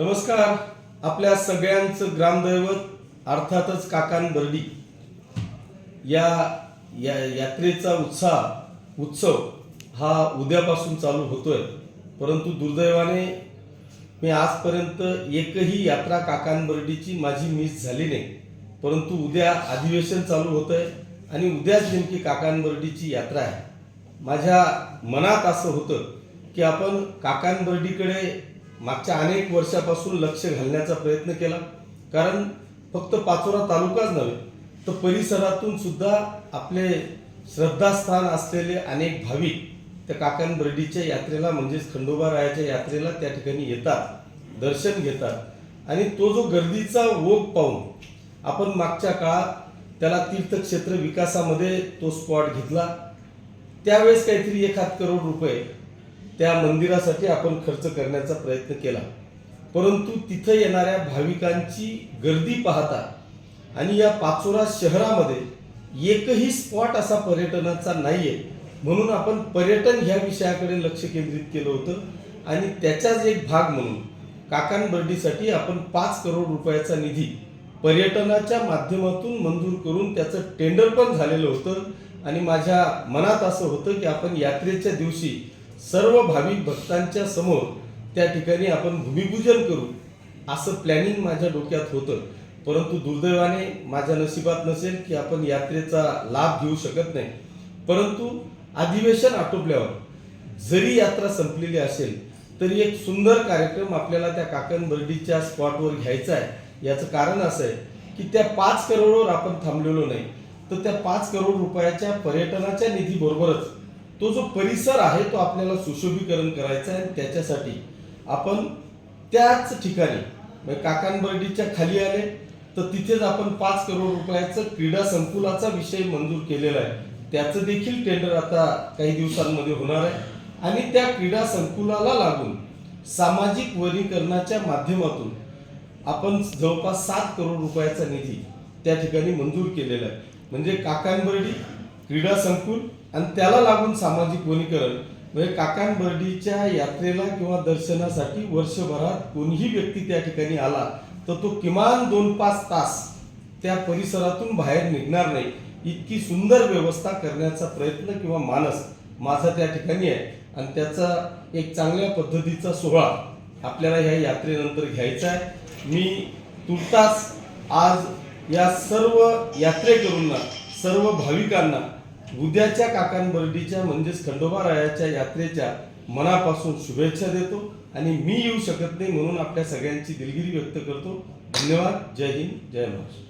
नमस्कार. आपल्या सगळ्यांचं ग्रामदैवत अर्थातच काकान बर्डी. या या यात्रेचा उत्साह उत्सव हा उद्यापासून चालू होतोय. परंतु दुर्दैवाने मी आजपर्यंत एकही यात्रा काकांबर्डीची माझी मिस झाली नाही. परंतु उद्या अधिवेशन चालू होत आहे आणि उद्याच नेमकी काकांबर्डीची यात्रा आहे. माझ्या मनात असं होतं की आपण काकांबर्डीकडे मागच्या अनेक वर्षापासून लक्ष घालण्याचा प्रयत्न केला. कारण फक्त पाचोरा तालुकाच नव्हे तर परिसरातून सुद्धा आपले श्रद्धास्थान असलेले अनेक भाविक त्या काकांबर्डीच्या यात्रेला म्हणजेच खंडोबा रायाच्या यात्रेला त्या ठिकाणी येतात दर्शन घेतात. आणि तो जो गर्दीचा ओघ पाहून आपण मागच्या काळात त्याला तीर्थक्षेत्र विकासामध्ये तो स्पॉट घेतला. त्यावेळेस काहीतरी एक हात करोड रुपये त्या मंदिरासाठी आपण खर्च करण्याचा प्रयत्न केला. परंतु तिथं येणाऱ्या भाविकांची गर्दी पाहता आणि या पाचोरा शहरामध्ये एकही स्पॉट असा पर्यटनाचा नाही आहे म्हणून आपण पर्यटन ह्या विषयाकडे लक्ष केंद्रित केलं होतं. आणि त्याचाच एक भाग म्हणून काकांबर्डीसाठी आपण पाच करोड रुपयाचा निधी पर्यटनाच्या माध्यमातून मंजूर करून त्याचं टेंडर पण झालेलं होतं. आणि माझ्या मनात असं होतं की आपण यात्रेच्या दिवशी सर्व भाविक भक्तांच्या समोर त्या ठिकाणी आपण भूमिपूजन करू असं प्लॅनिंग माझ्या डोक्यात होतं. परंतु दुर्दैवाने माझ्या नशिबात नसेल की आपण यात्रेचा लाभ घेऊ शकत नाही. परंतु अधिवेशन आटोपल्यावर जरी यात्रा संपलेली असेल तरी एक सुंदर कार्यक्रम आपल्याला त्या काकणबर्डीच्या स्पॉटवर घ्यायचा आहे. याचं कारण असं आहे की त्या पाच करोडवर आपण थांबलेलो नाही. तर त्या पाच करोड रुपयाच्या पर्यटनाच्या निधीबरोबरच तो जो परिसर आहे तो आपल्याला सुशोभीकरण करायचा आहे त्याच्यासाठी आपण त्याच ठिकाणी म्हणजे काकांबर्डीच्या खाली आले तर तिथेच आपण पाच करोड रुपयाचं क्रीडा संकुलाचा विषय मंजूर केलेला आहे. त्याचं देखील टेंडर आता काही दिवसांमध्ये होणार आहे. आणि त्या क्रीडा संकुलाला लागून सामाजिक वनीकरणाच्या माध्यमातून आपण जवळपास सात करोड रुपयाचा निधी त्या ठिकाणी मंजूर केलेला आहे. म्हणजे काकांबर्डी क्रीडा संकुल आणि त्याला लागून सामाजिक वनीकरण म्हणजे काकांबर्डीच्या यात्रेला किंवा दर्शनासाठी वर्षभरात कोणीही व्यक्ती त्या ठिकाणी आला तर तो किमान दोन पाच तास त्या परिसरातून बाहेर निघणार नाही. इतकी सुंदर व्यवस्था करण्याचा प्रयत्न किंवा मानस माझा त्या ठिकाणी आहे. आणि त्याचा एक चांगल्या पद्धतीचा सोहळा आपल्याला ह्या यात्रेनंतर घ्यायचा आहे. मी तुर्तास आज या सर्व यात्रेकरूंना सर्व भाविकांना उद्याच्या काकांबर्डीच्या म्हणजेच खंडोबा रायाच्या यात्रेच्या मनापासून शुभेच्छा देतो आणि मी येऊ शकत नाही म्हणून आपल्या सगळ्यांची दिलगिरी व्यक्त करतो. धन्यवाद. जय हिंद. जय महाराष्ट्र.